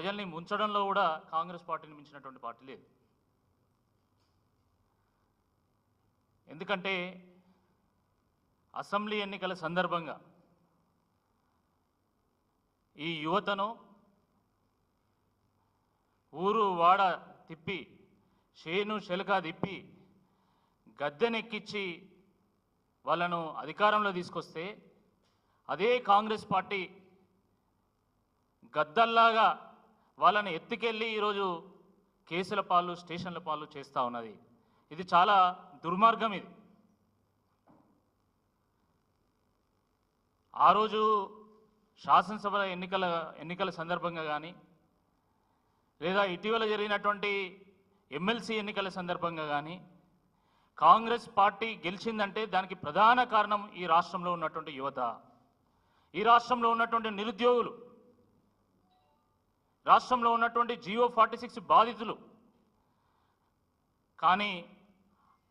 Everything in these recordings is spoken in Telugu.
ప్రజల్ని ముంచడంలో కూడా కాంగ్రెస్ పార్టీని మించినటువంటి పార్టీ లేదు. ఎందుకంటే అసెంబ్లీ ఎన్నికల సందర్భంగా ఈ యువతను ఊరు వాడ తిప్పి షేను శెలక తిప్పి గద్దెనెక్కిచ్చి వాళ్ళను అధికారంలో తీసుకొస్తే అదే కాంగ్రెస్ పార్టీ గద్దల్లాగా వాళ్ళని ఎత్తుకెళ్ళి ఈరోజు కేసుల పాలు స్టేషన్ల పాలు చేస్తూ ఉన్నది. ఇది చాలా దుర్మార్గం ఇది. ఆ రోజు శాసనసభ ఎన్నికల ఎన్నికల సందర్భంగా కానీ లేదా ఇటీవల జరిగినటువంటి ఎమ్మెల్సీ ఎన్నికల సందర్భంగా కానీ కాంగ్రెస్ పార్టీ గెలిచిందంటే దానికి ప్రధాన కారణం ఈ రాష్ట్రంలో ఉన్నటువంటి యువత. ఈ రాష్ట్రంలో ఉన్నటువంటి నిరుద్యోగులు. రాష్ట్రంలో ఉన్నటువంటి జియో ఫార్టీ సిక్స్ బాధితులు. కానీ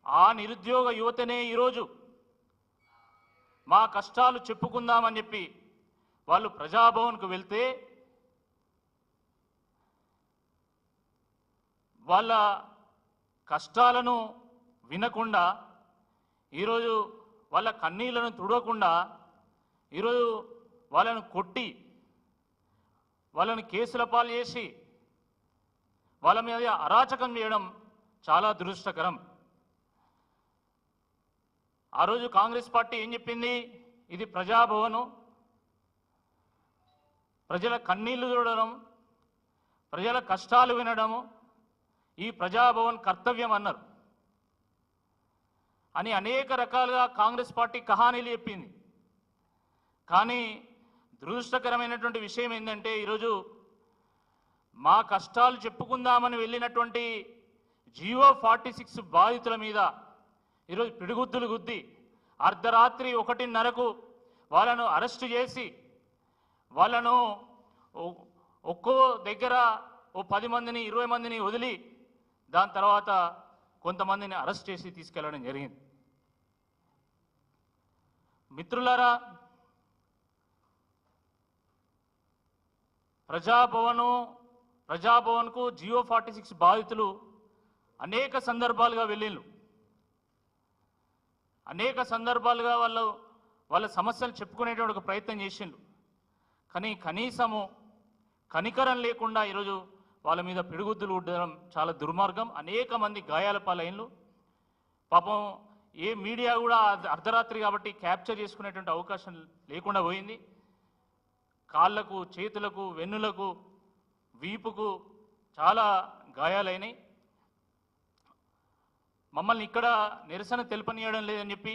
ఆ నిరుద్యోగ యువతనే ఈరోజు మా కష్టాలు చెప్పుకుందామని చెప్పి వాళ్ళు ప్రజాభవన్కు వెళ్తే వాళ్ళ కష్టాలను వినకుండా ఈరోజు వాళ్ళ కన్నీళ్ళను తుడవకుండా ఈరోజు వాళ్ళను కొట్టి వాళ్ళని కేసుల పాలు చేసి వాళ్ళ మీద అరాచకం చేయడం చాలా దురదృష్టకరం. ఆ రోజు కాంగ్రెస్ పార్టీ ఏం చెప్పింది? ఇది ప్రజాభవనం. ప్రజల కన్నీళ్ళు చూడడం ప్రజల కష్టాలు వినడము ఈ ప్రజాభవన్ కర్తవ్యం అన్నారు. అని అనేక రకాలుగా కాంగ్రెస్ పార్టీ కహానీలు చెప్పింది. కానీ దురదృష్టకరమైనటువంటి విషయం ఏంటంటే ఈరోజు మా కష్టాలు చెప్పుకుందామని వెళ్ళినటువంటి జియో ఫార్టీ సిక్స్ బాధితుల మీద ఈరోజు పిడుగుద్దులు గుద్ది అర్ధరాత్రి ఒకటిన్నరకు వాళ్ళను అరెస్టు చేసి వాళ్ళను ఒక్కో దగ్గర ఓ పది మందిని ఇరవై మందిని వదిలి దాని తర్వాత కొంతమందిని అరెస్ట్ చేసి తీసుకెళ్ళడం జరిగింది. మిత్రులారా ప్రజాభవను ప్రజాభవన్కు జియో ఫార్టీ సిక్స్ బాధితులు అనేక సందర్భాలుగా వెళ్ళిళ్ళు అనేక సందర్భాలుగా వాళ్ళు వాళ్ళ సమస్యలు చెప్పుకునేటువంటి ఒక ప్రయత్నం చేసిండు కానీ కనీసము కనికరం లేకుండా ఈరోజు వాళ్ళ మీద పిడుగుద్దులు ఉండడం చాలా దుర్మార్గం. అనేక మంది గాయాల పాలైన్లు పాపం ఏ మీడియా కూడా అర్ధరాత్రి కాబట్టి క్యాప్చర్ చేసుకునేటువంటి అవకాశం లేకుండా పోయింది. కాళ్ళకు చేతులకు వెన్నులకు వీపుకు చాలా గాయాలైనాయి. మమ్మల్ని ఇక్కడ నిరసన తెలుపనీయడం లేదని చెప్పి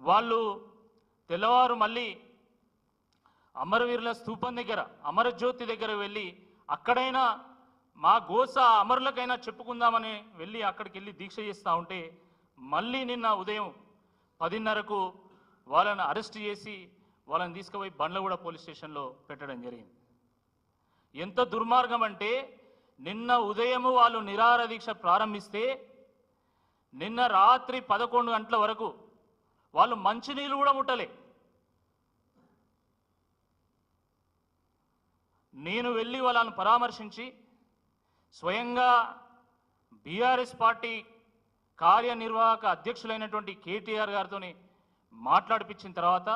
వాళ్ళు తెల్లవారు మళ్ళీ అమరవీరుల స్థూపం దగ్గర అమరజ్యోతి దగ్గర వెళ్ళి అక్కడైనా మా గోస అమరులకైనా చెప్పుకుందామని వెళ్ళి అక్కడికి వెళ్ళి దీక్ష చేస్తూ ఉంటే మళ్ళీ నిన్న ఉదయం పదిన్నరకు వాళ్ళని అరెస్ట్ చేసి వాళ్ళని తీసుకుపోయి బండ్లగూడ పోలీస్ స్టేషన్లో పెట్టడం జరిగింది. ఎంత దుర్మార్గం అంటే నిన్న ఉదయము వాళ్ళు నిరాహార దీక్ష ప్రారంభిస్తే నిన్న రాత్రి పదకొండు గంటల వరకు వాళ్ళు మంచినీళ్ళు కూడా ముట్టలే. నేను వెళ్ళి వాళ్ళని పరామర్శించి స్వయంగా బీఆర్ఎస్ పార్టీ కార్యనిర్వాహక అధ్యక్షులైనటువంటి కేటీఆర్ గారితో మాట్లాడిపించిన తర్వాత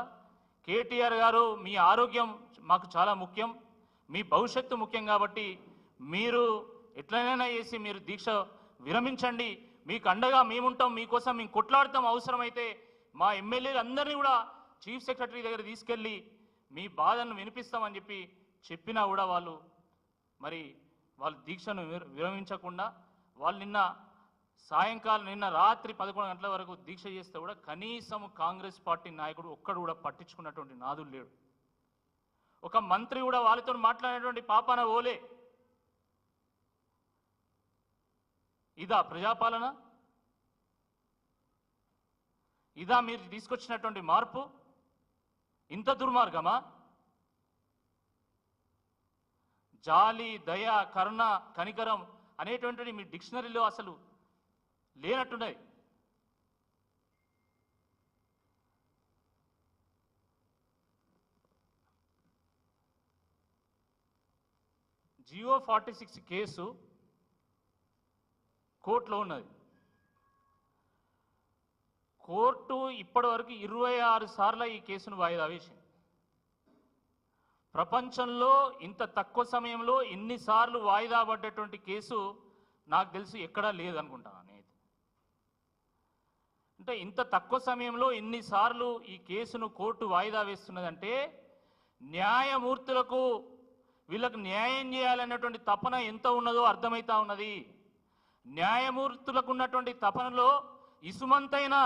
కేటీఆర్ గారు మీ ఆరోగ్యం మాకు చాలా ముఖ్యం మీ భవిష్యత్తు ముఖ్యం కాబట్టి మీరు ఎట్లనైనా చేసి మీరు దీక్ష విరమించండి. మీకు అండగా మేముంటాం మీకోసం మేము కొట్లాడతాం అవసరమైతే మా ఎమ్మెల్యేలు అందరినీ కూడా చీఫ్ సెక్రటరీ దగ్గర తీసుకెళ్ళి మీ బాధను వినిపిస్తామని చెప్పి చెప్పినా కూడా వాళ్ళు మరి వాళ్ళు దీక్షను విరమించకుండా వాళ్ళు నిన్న సాయంకాలం నిన్న రాత్రి పదకొండు గంటల వరకు దీక్ష చేస్తే కూడా కనీసం కాంగ్రెస్ పార్టీ నాయకుడు ఒక్కడు కూడా పట్టించుకున్నటువంటి నాదులు లేడు. ఒక మంత్రి కూడా వాళ్ళతో మాట్లాడేటువంటి పాపాన ఓలే. ఇదా ప్రజాపాలన? ఇదా మీరు తీసుకొచ్చినటువంటి మార్పు? ఇంత దుర్మార్గమా? జాలి దయ కరుణ కనికరం అనేటువంటి మీ డిక్షనరీలో అసలు లేనట్టున్నాయి. జియో ఫార్టీ సిక్స్ కేసు కోర్టులో ఉన్నది. కోర్టు ఇప్పటివరకు ఇరవై ఆరు సార్లు ఈ కేసును వాయిదా వేసింది. ప్రపంచంలో ఇంత తక్కువ సమయంలో ఎన్నిసార్లు వాయిదా పడ్డటువంటి కేసు నాకు తెలిసి ఎక్కడా లేదనుకుంటాను అంటే ఇంత తక్కువ సమయంలో ఇన్నిసార్లు ఈ కేసును కోర్టు వాయిదా వేస్తున్నదంటే న్యాయమూర్తులకు వీళ్ళకు న్యాయం చేయాలన్నటువంటి తపన ఎంత ఉన్నదో అర్థమవుతా ఉన్నది. న్యాయమూర్తులకు ఉన్నటువంటి తపనలో ఇసుమంతైన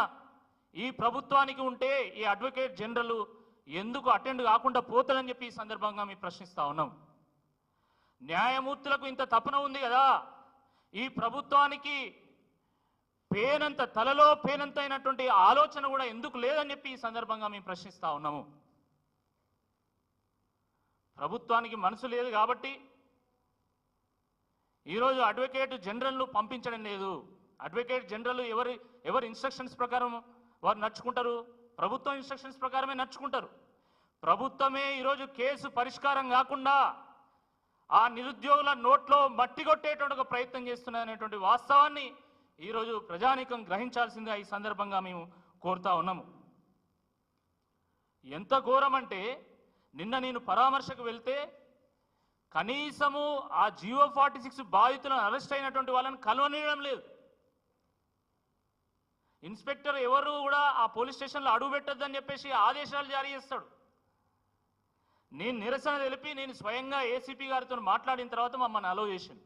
ఈ ప్రభుత్వానికి ఉంటే ఈ అడ్వకేట్ జనరల్ ఎందుకు అటెండ్ కాకుండా పోతారని చెప్పి ఈ సందర్భంగా మేము ప్రశ్నిస్తా ఉన్నాం. న్యాయమూర్తులకు ఇంత తపన ఉంది కదా. ఈ ప్రభుత్వానికి పేనంత తలలో పేనంత అయినటువంటి ఆలోచన కూడా ఎందుకు లేదని చెప్పి ఈ సందర్భంగా మేము ప్రశ్నిస్తా ఉన్నాము. ప్రభుత్వానికి మనసు లేదు కాబట్టి ఈరోజు అడ్వకేట్ జనరల్ను పంపించడం లేదు. అడ్వకేట్ జనరల్ ఎవరి ఎవరి ఇన్స్ట్రక్షన్స్ ప్రకారం వారు నడుచుకుంటారు? ప్రభుత్వం ఇన్స్ట్రక్షన్స్ ప్రకారమే నడుచుకుంటారు. ప్రభుత్వమే ఈరోజు కేసు పరిష్కారం కాకుండా ఆ నిరుద్యోగుల నోట్లో మట్టి కొట్టేటువంటి ఒక ప్రయత్నం చేస్తున్నదనేటువంటి వాస్తవాన్ని ఈరోజు ప్రజానీకం గ్రహించాల్సిందే ఈ సందర్భంగా మేము కోరుతా ఉన్నాము. ఎంత ఘోరమంటే నిన్న నేను పరామర్శకు వెళ్తే కనీసము ఆ జియో ఫార్టీ సిక్స్ బాధితులను అరెస్ట్ అయినటువంటి వాళ్ళని కలవనీయడం లేదు. ఇన్స్పెక్టర్ ఎవరు కూడా ఆ పోలీస్ స్టేషన్లో అడుగు పెట్టొద్దని చెప్పేసి ఆదేశాలు జారీ చేస్తాడు. నేను నిరసన తెలిపి నేను స్వయంగా ఏసీపీ గారితో మాట్లాడిన తర్వాత మమ్మల్ని అలో చేసింది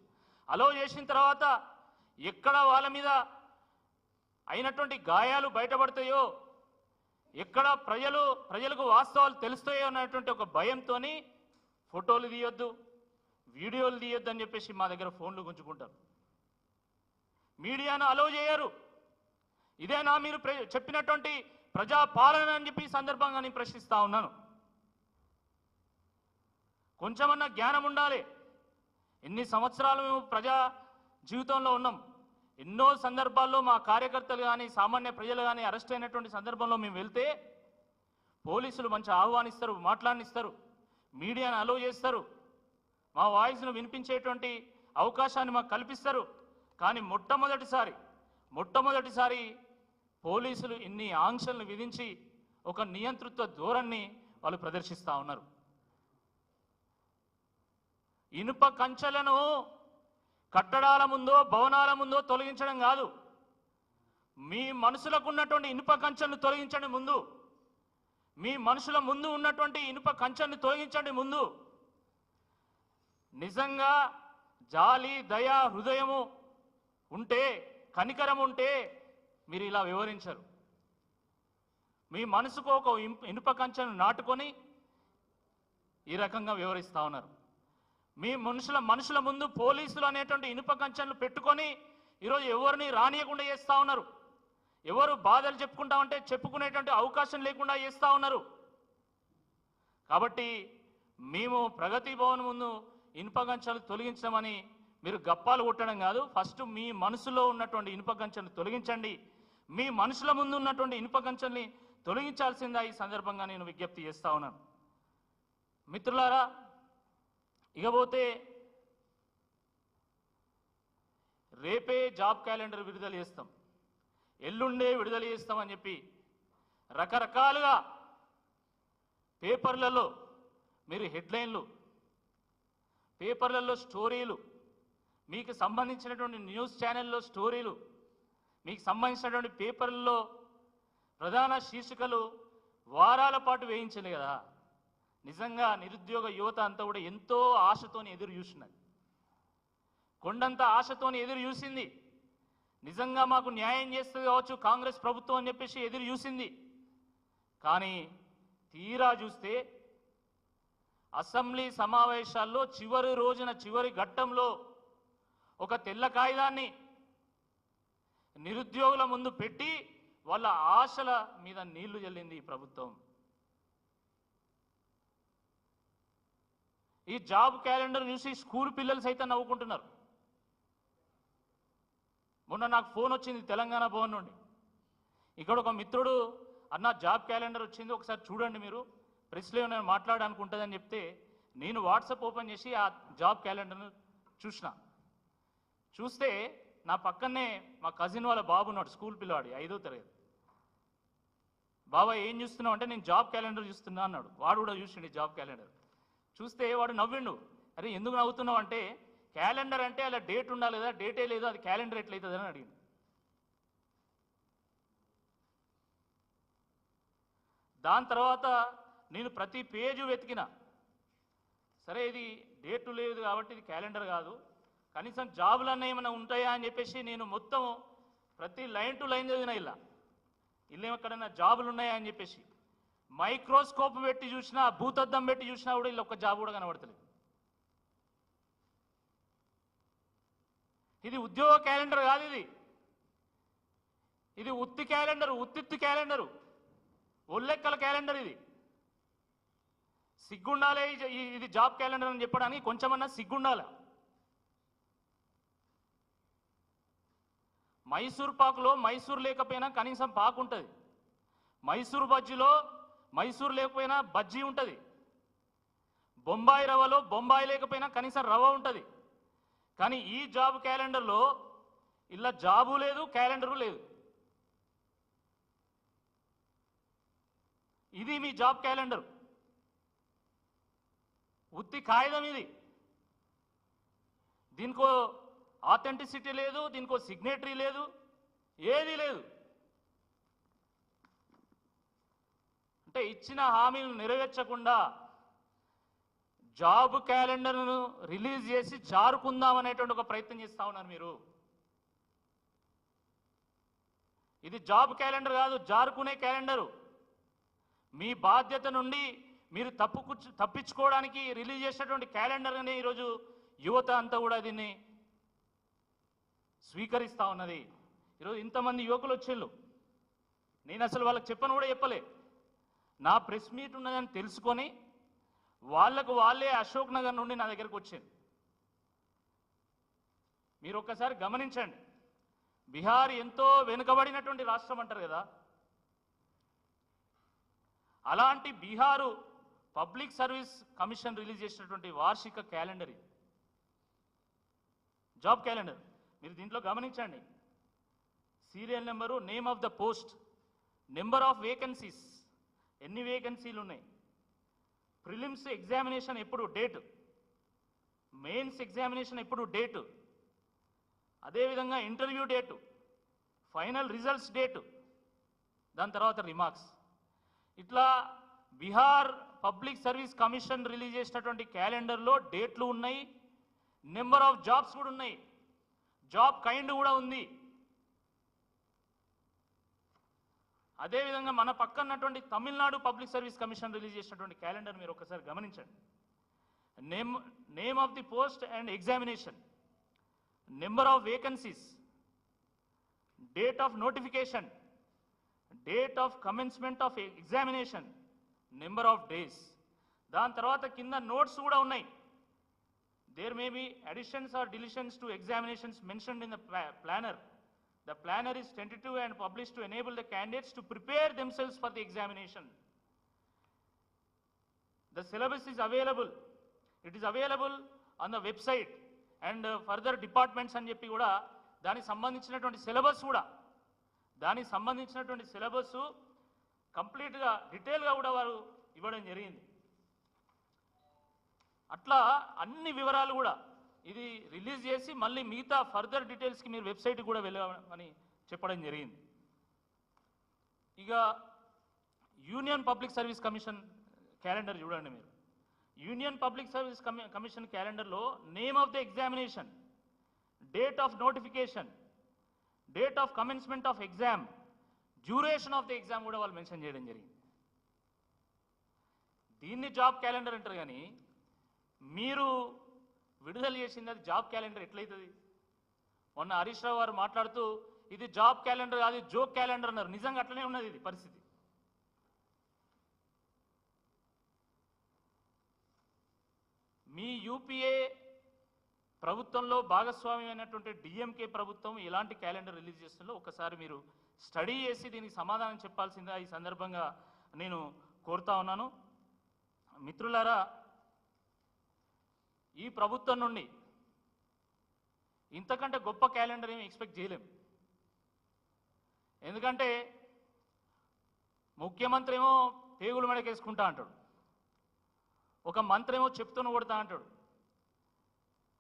అలో చేసిన తర్వాత ఎక్కడ వాళ్ళ మీద అయినటువంటి గాయాలు బయటపడతాయో ఎక్కడ ప్రజలు ప్రజలకు వాస్తవాలు తెలుస్తాయో అన్నటువంటి ఒక భయంతో ఫోటోలు తీయొద్దు వీడియోలు తీయొద్దు అని చెప్పేసి మా దగ్గర ఫోన్లు గుంజుకుంటారు. మీడియాను అలో చేయరు. ఇదేనా మీరు ప్ర- చెప్పినటువంటి ప్రజా పాలన అని చెప్పి సందర్భంగా నేను ప్రశ్నిస్తా ఉన్నాను. కొంచెమన్నా జ్ఞానం ఉండాలి. ఎన్ని సంవత్సరాలు మేము ప్రజా జీవితంలో ఉన్నాం. ఎన్నో సందర్భాల్లో మా కార్యకర్తలు కానీ సామాన్య ప్రజలు కానీ అరెస్ట్ అయినటువంటి సందర్భంలో మేము వెళ్తే పోలీసులు మంచి ఆహ్వానిస్తారు మాట్లాడిస్తారు మీడియాను అలో చేస్తారు. మా వాయిస్ను వినిపించేటువంటి అవకాశాన్ని మాకు కల్పిస్తారు. కానీ మొట్టమొదటిసారి మొట్టమొదటిసారి పోలీసులు ఇన్ని ఆంక్షలను విధించి ఒక నియంతృత్వ ధోరణిని వాళ్ళు ప్రదర్శిస్తూ ఉన్నారు. ఇనుప కంచెలను కట్టడాల ముందో భవనాల ముందో తొలగించడం కాదు. మీ మనసులకు ఉన్నటువంటి ఇనుప కంచెలను తొలగించండి ముందు. మీ మనుషుల ముందు ఉన్నటువంటి ఇనుప కంచెను తొలగించండి ముందు. నిజంగా జాలి దయ హృదయము ఉంటే కనికరం ఉంటే మీరు ఇలా వివరించరు. మీ మనసుకు ఒక ఇనుప కంచెను నాటుకొని ఈ రకంగా వివరిస్తా ఉన్నారు. మీ మనుషుల మనుషుల ముందు పోలీసులు అనేటువంటి ఇనుప కంచెలు పెట్టుకొని ఈరోజు ఎవరిని రానియకుండా చేస్తూ ఉన్నారు. ఎవరు బాధలు చెప్పుకుంటా ఉంటే చెప్పుకునేటువంటి అవకాశం లేకుండా చేస్తూ ఉన్నారు. కాబట్టి మేము ప్రగతి భవన్ ముందు ఇనుప కంచెలు తొలగించమని మీరు గప్పాలు కొట్టడం కాదు ఫస్ట్ మీ మనసులో ఉన్నటువంటి ఇనుప కంచెను తొలగించండి. మీ మనుషుల ముందు ఉన్నటువంటి ఇనుప కంచెల్ని తొలగించాల్సిందా ఈ సందర్భంగా నేను విజ్ఞప్తి చేస్తా ఉన్నాను. మిత్రులారా ఇకపోతే రేపే జాబ్ క్యాలెండర్ విడుదల చేస్తాం. ఎల్లుండే విడుదల చేస్తామని చెప్పి రకరకాలుగా పేపర్లలో మీరు హెడ్లైన్లు పేపర్లలో స్టోరీలు మీకు సంబంధించినటువంటి న్యూస్ ఛానల్లో స్టోరీలు మీకు సంబంధించినటువంటి పేపర్లలో ప్రధాన శీర్షికలు వారాల పాటు వేయించింది కదా. నిజంగా నిరుద్యోగ యువత అంతా కూడా ఎంతో ఆశతోని ఎదురు చూసినది కొండంత ఆశతోని ఎదురు చూసింది. నిజంగా మాకు న్యాయం చేస్తుంది కావచ్చు కాంగ్రెస్ ప్రభుత్వం అని చెప్పేసి ఎదురు చూసింది. కానీ తీరా చూస్తే అసెంబ్లీ సమావేశాల్లో చివరి రోజున చివరి ఘట్టంలో ఒక తెల్ల కాగితాన్ని నిరుద్యోగుల ముందు పెట్టి వాళ్ళ ఆశల మీద నీళ్ళు చెల్లింది ఈ ప్రభుత్వం. ఈ జాబ్ క్యాలెండర్ చూసి స్కూల్ పిల్లలు సైతం నవ్వుకుంటున్నారు. మొన్న నాకు ఫోన్ వచ్చింది తెలంగాణ భవన్ నుండి. ఇక్కడ ఒక మిత్రుడు అన్న జాబ్ క్యాలెండర్ వచ్చింది ఒకసారి చూడండి మీరు. ప్రెస్లో నేను మాట్లాడడానికి ఉంటుందని చెప్తే నేను వాట్సాప్ ఓపెన్ చేసి ఆ జాబ్ క్యాలెండర్ను చూసిన. చూస్తే నా పక్కనే మా కజిన్ వాళ్ళ బాబు ఉన్నాడు స్కూల్ పిల్లవాడు ఐదో తరగతి. బాబా ఏం చూస్తున్నావు? అంటే నేను జాబ్ క్యాలెండర్ చూస్తున్నా అన్నాడు. వాడు కూడా చూసిండు ఈ జాబ్ క్యాలెండర్. చూస్తే వాడు నవ్విండు. అరే ఎందుకు నవ్వుతున్నావు అంటే క్యాలెండర్ అంటే అలా డేట్ ఉండాలి కదా డేటే లేదు అది క్యాలెండర్ ఎట్లయితుంది అని అడిగింది దాని తర్వాత నేను ప్రతి పేజు వెతికిన. సరే ఇది డేట్ లేదు కాబట్టి ఇది క్యాలెండర్ కాదు. కనీసం జాబులన్నా ఏమైనా ఉంటాయా అని చెప్పేసి నేను మొత్తం ప్రతి లైన్ టు లైన్ చదివిన ఇలా ఇల్లు ఎక్కడైనా జాబులు ఉన్నాయా అని చెప్పేసి. మైక్రోస్కోప్ పెట్టి చూసినా భూతద్దం పెట్టి చూసినా కూడా వీళ్ళు ఒక్క జాబ్ కూడా కనబడతలేదు. ఇది ఉద్యోగ క్యాలెండర్ కాదు ఇది. ఇది ఉత్తి క్యాలెండర్ ఉత్తిత్తి క్యాలెండరు. ఒల్లెక్కల క్యాలెండర్ ఇది? సిగ్గుండాలే ఇది జాబ్ క్యాలెండర్ అని చెప్పడానికి కొంచెమన్నా సిగ్గుండాల? మైసూర్ పాకులో మైసూర్ లేకపోయినా కనీసం పాకు ఉంటుంది మైసూర్ బజ్జీలో మైసూర్ లేకపోయినా బజ్జీ ఉంటుంది. బొంబాయి రవ్వలో బొంబాయి లేకపోయినా కనీసం రవ్వ ఉంటుంది. కానీ ఈ జాబ్ క్యాలెండర్లో ఇలా జాబు లేదు క్యాలెండరు లేదు. ఇది మీ జాబ్ క్యాలెండర్. ఉత్తి కాగితం ఇది. దీనికో ఆథెంటిసిటీ లేదు దీనికో సిగ్నేటరీ లేదు ఏది లేదు. అంటే ఇచ్చిన హామీలు నెరవేర్చకుండా జాబ్ క్యాలెండర్ను రిలీజ్ చేసి జారుకుందాం అనేటువంటి ఒక ప్రయత్నం చేస్తా ఉన్నారు మీరు. ఇది జాబ్ క్యాలెండర్ కాదు జారుకునే క్యాలెండరు. మీ బాధ్యత నుండి మీరు తప్పుకు తప్పించుకోవడానికి రిలీజ్ చేసినటువంటి క్యాలెండర్ని ఈరోజు యువత అంతా కూడా దీన్ని స్వీకరిస్తూ ఉన్నది. ఈరోజు ఇంతమంది యువకులు వచ్చిళ్ళు. నేను అసలు వాళ్ళకి చెప్పను కూడా చెప్పలే. నా ప్రెస్ మీట్ ఉన్నదని తెలుసుకొని వాళ్ళకు వాళ్ళే అశోక్ నగర్ నుండి నా దగ్గరకు వచ్చింది మీరు ఒక్కసారి గమనించండి. బీహార్ ఎంతో వెనుకబడినటువంటి రాష్ట్రం అంటారు కదా. అలాంటి Bihar public service commission release చేసినటువంటి వార్షిక క్యాలెండర్ ఇది. Job calendar. మీరు దీంట్లో గమనించండి. Serial number name of the post number of vacancies. ఎన్ని వేకెన్సీలు ఉన్నాయి? ప్రిలిమ్స్ ఎగ్జామినేషన్ ఎప్పుడు? డేట్ మెయిన్స్ ఎగ్జామినేషన్ ఎప్పుడు? డేటు అదేవిధంగా interview date final results date దాని తర్వాత రిమార్క్స్ ఇట్లా Bihar public service commission release చేసినటువంటి క్యాలెండర్లో డేట్లు ఉన్నాయి. నెంబర్ ఆఫ్ జాబ్స్ కూడా ఉన్నాయి. జాబ్ కైండ్ కూడా ఉంది. అదేవిధంగా మన పక్కన్నటువంటి Tamil Nadu public service commission release చేసినటువంటి క్యాలెండర్ మీరు ఒకసారి గమనించండి. Name name of the post and examination number of vacancies date of notification date of commencement of examination number of days. దాని తర్వాత కింద నోట్స్ కూడా ఉన్నాయి. There may be additions or deletions to examinations mentioned in the planner The planner is tentative and published to enable the candidates to prepare themselves for the examination. The syllabus is available. It is available on the website and uh, further departments అని చెప్పి కూడా దానికి సంబంధించినటువంటి సిలబస్ కూడా దానికి సంబంధించినటువంటి సిలబస్ కంప్లీట్గా డీటెయిల్గా కూడా వారు ఇవ్వడం జరిగింది అట్లా అన్ని వివరాలు కూడా ఇది రిలీజ్ చేసి మళ్ళీ మిగతా ఫర్దర్ డీటెయిల్స్కి మీరు వెబ్సైట్ కూడా వెళ్ళమని చెప్పడం జరిగింది. ఇక union public service commission calendar చూడండి మీరు. యూనియన్ పబ్లిక్ సర్వీస్ కమిషన్ క్యాలెండర్లో name of the examination date of notification date of commencement of exam duration of the exam కూడా వాళ్ళు మెన్షన్ చేయడం జరిగింది. దీన్ని జాబ్ క్యాలెండర్ అంటారు కానీ మీరు విడుదల చేసింది అది జాబ్ క్యాలెండర్ ఎట్లయితుంది? మొన్న హరీష్ రావు గారు మాట్లాడుతూ ఇది జాబ్ క్యాలెండర్ కాదు జోక్ క్యాలెండర్ అన్నారు. నిజంగా అట్లనే ఉన్నది ఇది పరిస్థితి. మీ యూపీఏ ప్రభుత్వంలో భాగస్వామ్యం అయినటువంటి డిఎంకే ప్రభుత్వం ఎలాంటి క్యాలెండర్ రిలీజ్ చేస్తుందో ఒకసారి మీరు స్టడీ చేసి దీనికి సమాధానం చెప్పాల్సిందిగా ఈ సందర్భంగా నేను కోరుతా ఉన్నాను. మిత్రులారా ఈ ప్రభుత్వం నుండి ఇంతకంటే గొప్ప క్యాలెండర్ ఏమి ఎక్స్పెక్ట్ చేయలేం. ఎందుకంటే ముఖ్యమంత్రి ఏమో పేగులు మెడకేసుకుంటా అంటాడు. ఒక మంత్రి ఏమో చెప్తూనే కొడతా అంటాడు.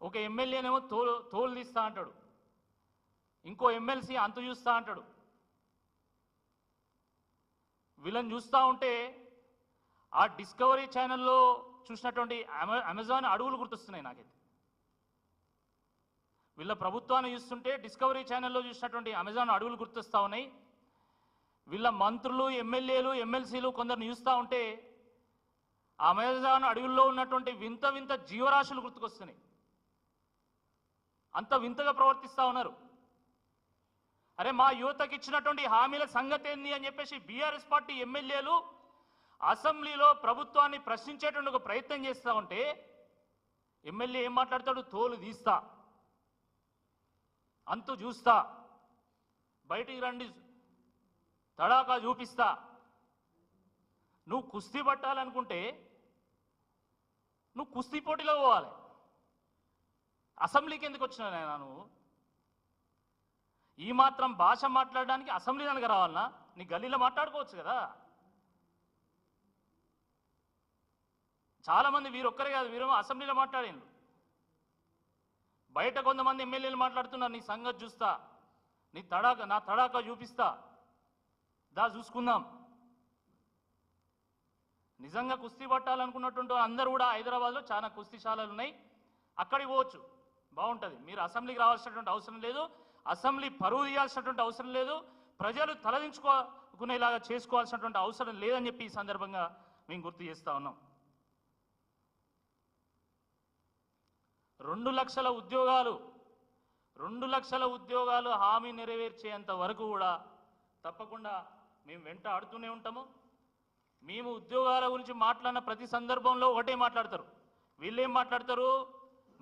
ఒక ఎమ్మెల్యేనేమో తోలు తోలు తీస్తా అంటాడు. ఇంకో ఎమ్మెల్సీ అంతు చూస్తా అంటాడు. వీళ్ళని చూస్తూ ఉంటే ఆ డిస్కవరీ ఛానల్లో చూసినటువంటి అమె- అమెజాన్ అడవులు గుర్తొస్తున్నాయి నాకైతే. వీళ్ళ ప్రభుత్వాన్ని చూస్తుంటే డిస్కవరీ ఛానల్లో చూసినటువంటి అమెజాన్ అడవులు గుర్తొస్తూ ఉన్నాయి. వీళ్ళ మంత్రులు ఎమ్మెల్యేలు ఎమ్మెల్సీలు కొందరిని చూస్తూ ఉంటే ఆ అమెజాన్ అడవుల్లో ఉన్నటువంటి వింత వింత జీవరాశులు గుర్తుకొస్తున్నాయి. అంత వింతగా ప్రవర్తిస్తూ ఉన్నారు. అరే మా యువతకి ఇచ్చినటువంటి హామీల సంగతి ఏంది అని చెప్పేసి బీఆర్ఎస్ పార్టీ ఎమ్మెల్యేలు అసెంబ్లీలో ప్రభుత్వాన్ని ప్రశ్నించేటువంటి ఒక ప్రయత్నం చేస్తా ఉంటే ఎమ్మెల్యే ఏం మాట్లాడతాడు? తోలు తీస్తా. అంతు చూస్తా. బయటికి రండి. తడాకా చూపిస్తా. నువ్వు కుస్తీ పట్టాలనుకుంటే నువ్వు కుస్తీ పోటీలో పోవాలి. అసెంబ్లీకి ఎందుకు వచ్చినా నేను నువ్వు? ఈ మాత్రం భాష మాట్లాడడానికి అసెంబ్లీ దానికి రావాలనా? నీ గల్లీలో మాట్లాడుకోవచ్చు కదా? చాలా మంది వీరొక్కరే కాదు వీరేమో అసెంబ్లీలో మాట్లాడిండ్రు. బయట కొంతమంది ఎమ్మెల్యేలు మాట్లాడుతున్నారు నీ సంగతి చూస్తా నీ తడాక నా తడాక చూపిస్తా దా చూసుకుందాం. నిజంగా కుస్తీ పట్టాలనుకున్నటువంటి అందరూ కూడా హైదరాబాద్లో చాలా కుస్తీశాలలు ఉన్నాయి. అక్కడికి పోవచ్చు బాగుంటుంది. మీరు అసెంబ్లీకి రావాల్సినటువంటి అవసరం లేదు అసెంబ్లీ పరువు తీయాల్సినటువంటి అవసరం లేదు ప్రజలు తలదించుకోకునేలాగా చేసుకోవాల్సినటువంటి అవసరం లేదని చెప్పి ఈ సందర్భంగా మేము గుర్తు చేస్తా ఉన్నాం. రెండు లక్షల ఉద్యోగాలు రెండు లక్షల ఉద్యోగాలు హామీ నెరవేర్చేంత వరకు కూడా తప్పకుండా మేము వెంట ఆడుతూనే ఉంటాము. మేము ఉద్యోగాల గురించి మాట్లాడిన ప్రతి సందర్భంలో ఒకటే మాట్లాడతారు. వీళ్ళేం మాట్లాడతారు?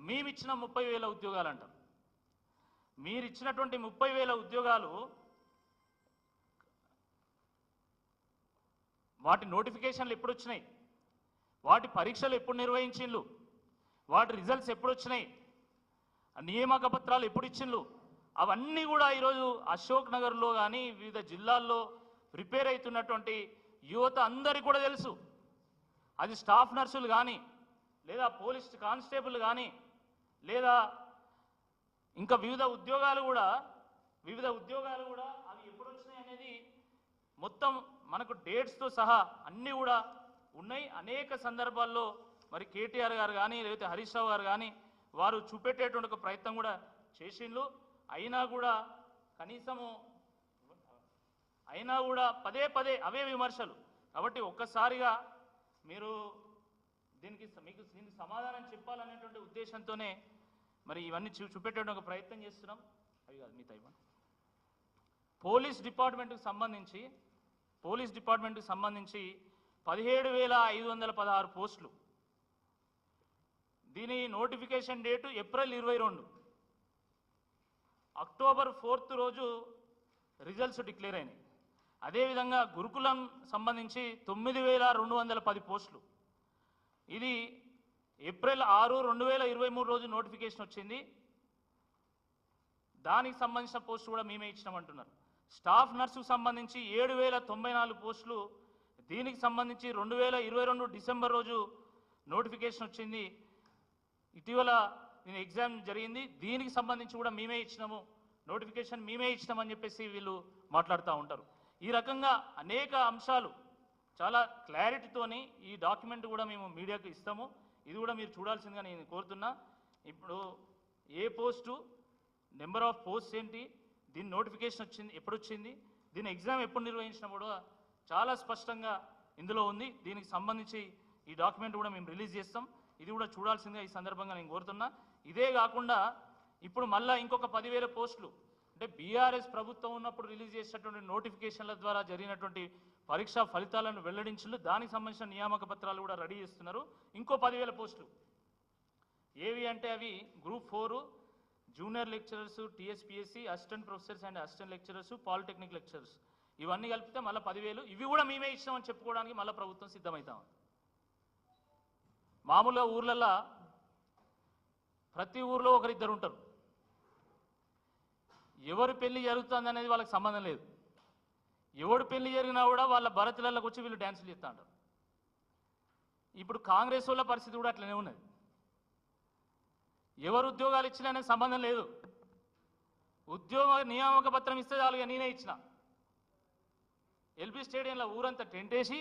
మేము ఇచ్చిన ముప్పై వేల ఉద్యోగాలు అంటారు మీరు ఇచ్చినటువంటి ముప్పై వేల ఉద్యోగాలు వాటి నోటిఫికేషన్లు ఎప్పుడు వచ్చినాయి వాటి పరీక్షలు ఎప్పుడు నిర్వహించిండ్రు వాటి రిజల్ట్స్ ఎప్పుడు వచ్చినాయి నియామక పత్రాలు ఎప్పుడు ఇచ్చిండ్రు అవన్నీ కూడా ఈరోజు అశోక్ నగర్లో కానీ వివిధ జిల్లాల్లో ప్రిపేర్ అవుతున్నటువంటి యువత అందరికీ కూడా తెలుసు. అది స్టాఫ్ నర్సులు కానీ లేదా పోలీస్ కానిస్టేబుల్ కానీ లేదా ఇంకా వివిధ ఉద్యోగాలు కూడా వివిధ ఉద్యోగాలు కూడా అవి ఎప్పుడు వచ్చినాయి అనేది మొత్తం మనకు డేట్స్తో సహా అన్నీ కూడా ఉన్నాయి. అనేక సందర్భాల్లో మరి కేటీఆర్ గారు కానీ లేకపోతే హరీష్ రావు గారు కానీ వారు చూపెట్టేటువంటి ఒక ప్రయత్నం కూడా చేసిండ్రు. అయినా కూడా కనీసము అయినా కూడా పదే పదే అవే విమర్శలు. కాబట్టి ఒక్కసారిగా మీరు దీనికి మీకు దీనికి సమాధానం చెప్పాలనేటువంటి ఉద్దేశంతోనే మరి ఇవన్నీ చూ ఒక ప్రయత్నం చేస్తున్నాం. అవి కాదు మీ తైవన్ పోలీస్ డిపార్ట్మెంట్కి సంబంధించి పోలీస్ డిపార్ట్మెంట్కి సంబంధించి పదిహేడు వేల ఐదు వందల పదహారు పోస్టులు దీని నోటిఫికేషన్ డేటు ఏప్రిల్ ఇరవై రెండు. అక్టోబర్ ఫోర్త్ రోజు రిజల్ట్స్ డిక్లేర్ అయినాయి. అదేవిధంగా గురుకులం సంబంధించి తొమ్మిది వేల రెండు వందల పది పోస్టులు. ఇది ఏప్రిల్ ఆరు రెండు వేల ఇరవై మూడు రోజు నోటిఫికేషన్ వచ్చింది. దానికి సంబంధించిన పోస్టు కూడా మేమే ఇచ్చినామంటున్నారు. స్టాఫ్ నర్సుకు సంబంధించి ఏడు వేల తొంభై నాలుగు పోస్టులు దీనికి సంబంధించి రెండు వేల ఇరవై రెండు డిసెంబర్ రోజు నోటిఫికేషన్ వచ్చింది. ఇటీవల నేను ఎగ్జామ్ జరిగింది. దీనికి సంబంధించి కూడా మేమే ఇచ్చినాము. నోటిఫికేషన్ మేమే ఇచ్చినామని చెప్పేసి వీళ్ళు మాట్లాడుతూ ఉంటారు. ఈ రకంగా అనేక అంశాలు చాలా క్లారిటీతోని ఈ డాక్యుమెంట్ కూడా మేము మీడియాకు ఇస్తాము. ఇది కూడా మీరు చూడాల్సిందిగా నేను కోరుతున్నా. ఇప్పుడు ఏ పోస్టు నెంబర్ ఆఫ్ పోస్ట్ ఏంటి దీని నోటిఫికేషన్ వచ్చింది ఎప్పుడు వచ్చింది దీని ఎగ్జామ్ ఎప్పుడు నిర్వహించినప్పుడు కూడా చాలా స్పష్టంగా ఇందులో ఉంది. దీనికి సంబంధించి ఈ డాక్యుమెంట్ కూడా మేము రిలీజ్ చేస్తాం. ఇది కూడా చూడాల్సిందిగా ఈ సందర్భంగా నేను కోరుతున్నా. ఇదే కాకుండా ఇప్పుడు మళ్ళా ఇంకొక పదివేల పోస్టులు. అంటే బీఆర్ఎస్ ప్రభుత్వం ఉన్నప్పుడు రిలీజ్ చేసినటువంటి నోటిఫికేషన్ల ద్వారా జరిగినటువంటి పరీక్షా ఫలితాలను వెల్లడించలు దానికి సంబంధించిన నియామక పత్రాలు కూడా రెడీ చేస్తున్నారు. ఇంకో పదివేల పోస్టులు. ఏవి అంటే అవి group four junior lecturers TSPSC assistant professors and assistant lecturers polytechnic lecturers. ఇవన్నీ కలిపితే మళ్ళీ పదివేలు. ఇవి కూడా మేమే ఇచ్చామని చెప్పుకోవడానికి మళ్ళీ ప్రభుత్వం సిద్ధమవుతాం మామూలుగా ఊర్లల్లో ప్రతి ఊర్లో ఒకరిద్దరు ఉంటారు ఎవరు పెళ్ళి జరుగుతుంది అనేది వాళ్ళకి సంబంధం లేదు. ఎవడు పెళ్ళి జరిగినా కూడా వాళ్ళ భరతులలోకి వచ్చి వీళ్ళు డ్యాన్సులు చేస్తూ ఉంటారు ఇప్పుడు కాంగ్రెస్ వాళ్ళ పరిస్థితి కూడా అట్లనే ఉన్నది. ఎవరు ఉద్యోగాలు ఇచ్చినా అనేది సంబంధం లేదు. ఉద్యోగ నియామక పత్రం ఇస్తే చాలుగా నేనే ఇచ్చిన. ఎల్బీ స్టేడియంలో ఊరంతా టెంట్ వేసి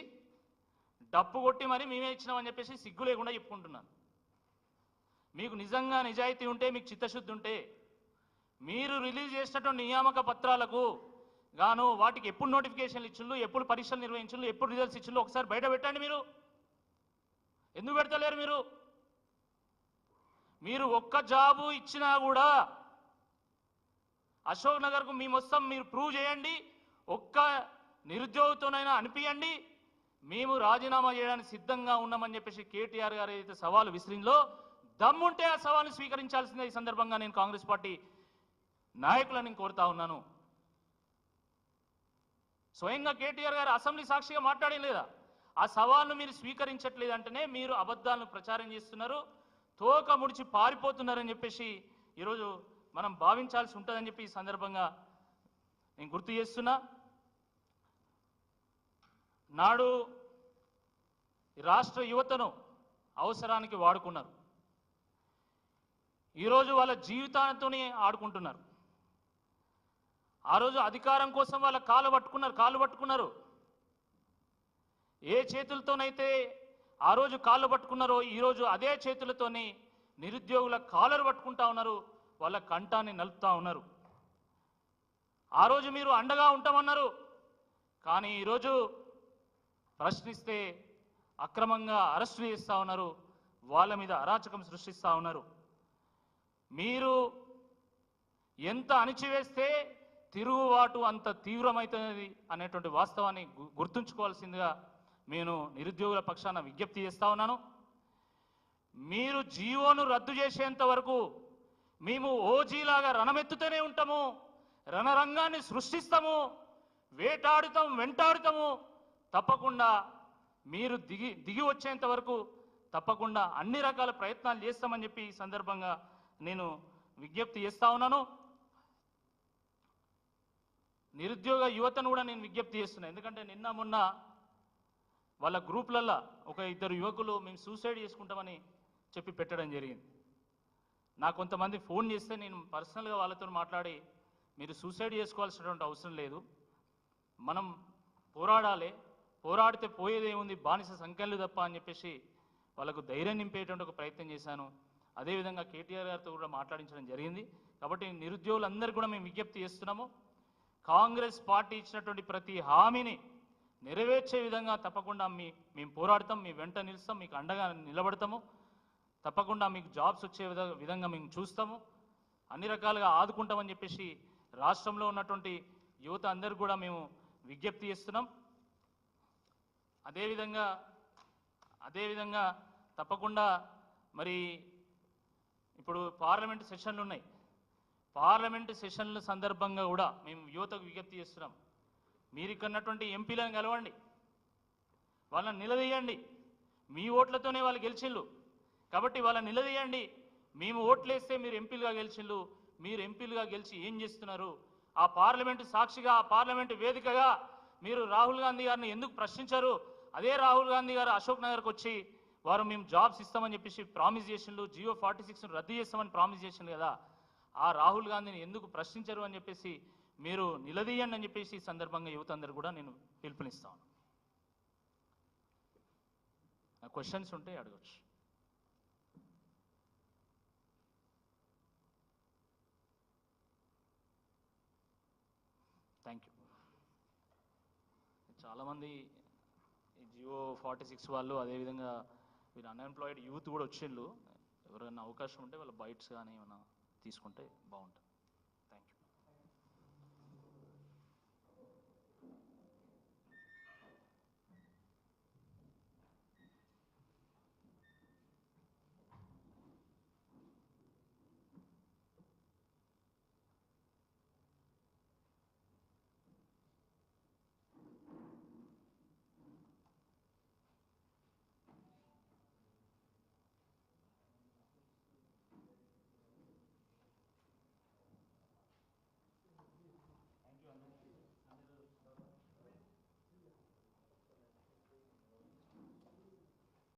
డప్పు కొట్టి మరి మేమే ఇచ్చినామని చెప్పేసి సిగ్గు లేకుండా చెప్పుకుంటున్నాను. మీకు నిజంగా నిజాయితీ ఉంటే మీకు చిత్తశుద్ధి ఉంటే మీరు రిలీజ్ చేసినటువంటి నియామక పత్రాలకు గాను వాటికి ఎప్పుడు నోటిఫికేషన్లు ఇచ్చిండ్రు ఎప్పుడు పరీక్షలు నిర్వహించిండ్రు ఎప్పుడు రిజల్ట్స్ ఇచ్చిండ్రు ఒకసారి బయట పెట్టండి మీరు. ఎందుకు పెడతలేరు మీరు? మీరు ఒక్క జాబు ఇచ్చినా కూడా అశోక్ నగర్కు మేము వస్తాం మీరు ప్రూవ్ చేయండి ఒక్క నిరుద్యోగితోనైనా అనిపించండి మేము రాజీనామా చేయడానికి సిద్ధంగా ఉన్నామని చెప్పేసి కేటీఆర్ గారు ఏదైతే సవాలు విసిరిందో దమ్ముంటే ఆ సవాల్ని స్వీకరించాల్సిందే ఈ సందర్భంగా నేను కాంగ్రెస్ పార్టీ నాయకులను కోరుతా ఉన్నాను. స్వయంగా కేటీఆర్ గారు అసెంబ్లీ సాక్షిగా మాట్లాడడం లేదా? ఆ సవాల్ను మీరు స్వీకరించట్లేదంటేనే మీరు అబద్ధాలను ప్రచారం చేస్తున్నారు తోక ముడిచి పారిపోతున్నారని చెప్పేసి ఈరోజు మనం భావించాల్సి ఉంటుందని చెప్పి ఈ సందర్భంగా నేను గుర్తు చేస్తున్నా. నాడు రాష్ట్ర యువతను అవసరానికి వాడుకున్నారు. ఈరోజు వాళ్ళ జీవితాలతోనే ఆడుకుంటున్నారు. ఆ రోజు అధికారం కోసం వాళ్ళ కాలు పట్టుకున్నారు కాళ్ళు పట్టుకున్నారు. ఏ చేతులతోనైతే ఆ రోజు కాళ్ళు పట్టుకున్నారో ఈరోజు అదే చేతులతోని నిరుద్యోగుల కాలరు పట్టుకుంటా ఉన్నారు వాళ్ళ కంఠాన్ని నలుపుతా ఉన్నారు. ఆ రోజు మీరు అండగా ఉంటామన్నారు. కానీ ఈరోజు ప్రశ్నిస్తే అక్రమంగా అరెస్టు చేస్తూ ఉన్నారు వాళ్ళ మీద అరాచకం సృష్టిస్తూ ఉన్నారు. మీరు ఎంత అణిచివేస్తే తిరుగుబాటు అంత తీవ్రమవుతున్నది అనేటువంటి వాస్తవాన్ని గుర్తుంచుకోవాల్సిందిగా నేను నిరుద్యోగుల పక్షాన విజ్ఞప్తి చేస్తూ ఉన్నాను. మీరు జీవోను రద్దు చేసేంత వరకు మేము ఓజీలాగా రణమెత్తుతూనే ఉంటాము రణరంగాన్ని సృష్టిస్తాము వేటాడుతాం వెంటాడుతాము తప్పకుండా మీరు దిగి దిగి వచ్చేంత వరకు తప్పకుండా అన్ని రకాల ప్రయత్నాలు చేస్తామని చెప్పి ఈ సందర్భంగా నేను విజ్ఞప్తి చేస్తా ఉన్నాను. నిరుద్యోగ యువతను కూడా నేను విజ్ఞప్తి చేస్తున్నాను ఎందుకంటే నిన్న మొన్న వాళ్ళ గ్రూప్లల్లో ఒక ఇద్దరు యువకులు మేము సూసైడ్ చేసుకుంటామని చెప్పి పెట్టడం జరిగింది. నాకు కొంతమంది ఫోన్ చేస్తే నేను పర్సనల్గా వాళ్ళతో మాట్లాడి మీరు సూసైడ్ చేసుకోవాల్సినటువంటి అవసరం లేదు. మనం పోరాడాలి. పోరాడితే పోయేదేముంది? బానిస సంఖ్యలు తప్ప అని చెప్పేసి వాళ్ళకు ధైర్యం నింపేటువంటి ఒక ప్రయత్నం చేశాను. అదేవిధంగా కేటీఆర్ గారితో కూడా మాట్లాడించడం జరిగింది. కాబట్టి నిరుద్యోగులందరూ కూడా మేము విజ్ఞప్తి చేస్తున్నాము. కాంగ్రెస్ పార్టీ ఇచ్చినటువంటి ప్రతి హామీని నెరవేర్చే విధంగా తప్పకుండా మీ మేము పోరాడతాం మీ వెంట నిలుస్తాం మీకు అండగా నిలబడతాము. తప్పకుండా మీకు జాబ్స్ వచ్చే విధంగా మేము చూస్తాము. అన్ని రకాలుగా ఆదుకుంటామని చెప్పేసి రాష్ట్రంలో ఉన్నటువంటి యువత అందరికీ కూడా మేము విజ్ఞప్తి చేస్తున్నాం. అదేవిధంగా అదేవిధంగా తప్పకుండా మరి ఇప్పుడు పార్లమెంట్ సెషన్లు ఉన్నాయి. పార్లమెంటు సెషన్ల సందర్భంగా కూడా మేము యువతకు విజ్ఞప్తి చేస్తున్నాం. మీరు ఇక్కడ ఉన్నటువంటి ఎంపీలను కలవండి. వాళ్ళని నిలదీయండి. మీ ఓట్లతోనే వాళ్ళు గెలిచిళ్ళు. కాబట్టి వాళ్ళని నిలదీయండి. మేము ఓట్లేస్తే మీరు ఎంపీలుగా గెలిచిళ్ళు. మీరు ఎంపీలుగా గెలిచి ఏం చేస్తున్నారు? ఆ పార్లమెంటు సాక్షిగా ఆ పార్లమెంటు వేదికగా మీరు రాహుల్ గాంధీ గారిని ఎందుకు ప్రశ్నించారు? అదే రాహుల్ గాంధీ గారు అశోక్ నగర్కి వచ్చి వారు మేము జాబ్స్ ఇస్తామని చెప్పేసి ప్రామిస్ చేసిండు జియో ఫార్టీ సిక్స్ రద్దు చేస్తామని ప్రామిస్ చేసిండు కదా. ఆ రాహుల్ గాంధీని ఎందుకు ప్రశ్నించరు అని చెప్పేసి మీరు నిలదీయండి అని చెప్పేసి ఈ సందర్భంగా యువత అందరు కూడా నేను పిలుపునిస్తాను క్వశ్చన్స్ ఉంటే అడగచ్చు. థ్యాంక్ యూ చాలామంది ఫార్టీ సిక్స్ వాళ్ళు అదేవిధంగా వీళ్ళు అన్ఎంప్లాయిడ్ యూత్ కూడా వచ్చిండ్రు. ఎవరైనా అవకాశం ఉంటే వాళ్ళ బైట్స్ కానీ ఏమైనా తీసుకుంటే బాగుంటుంది.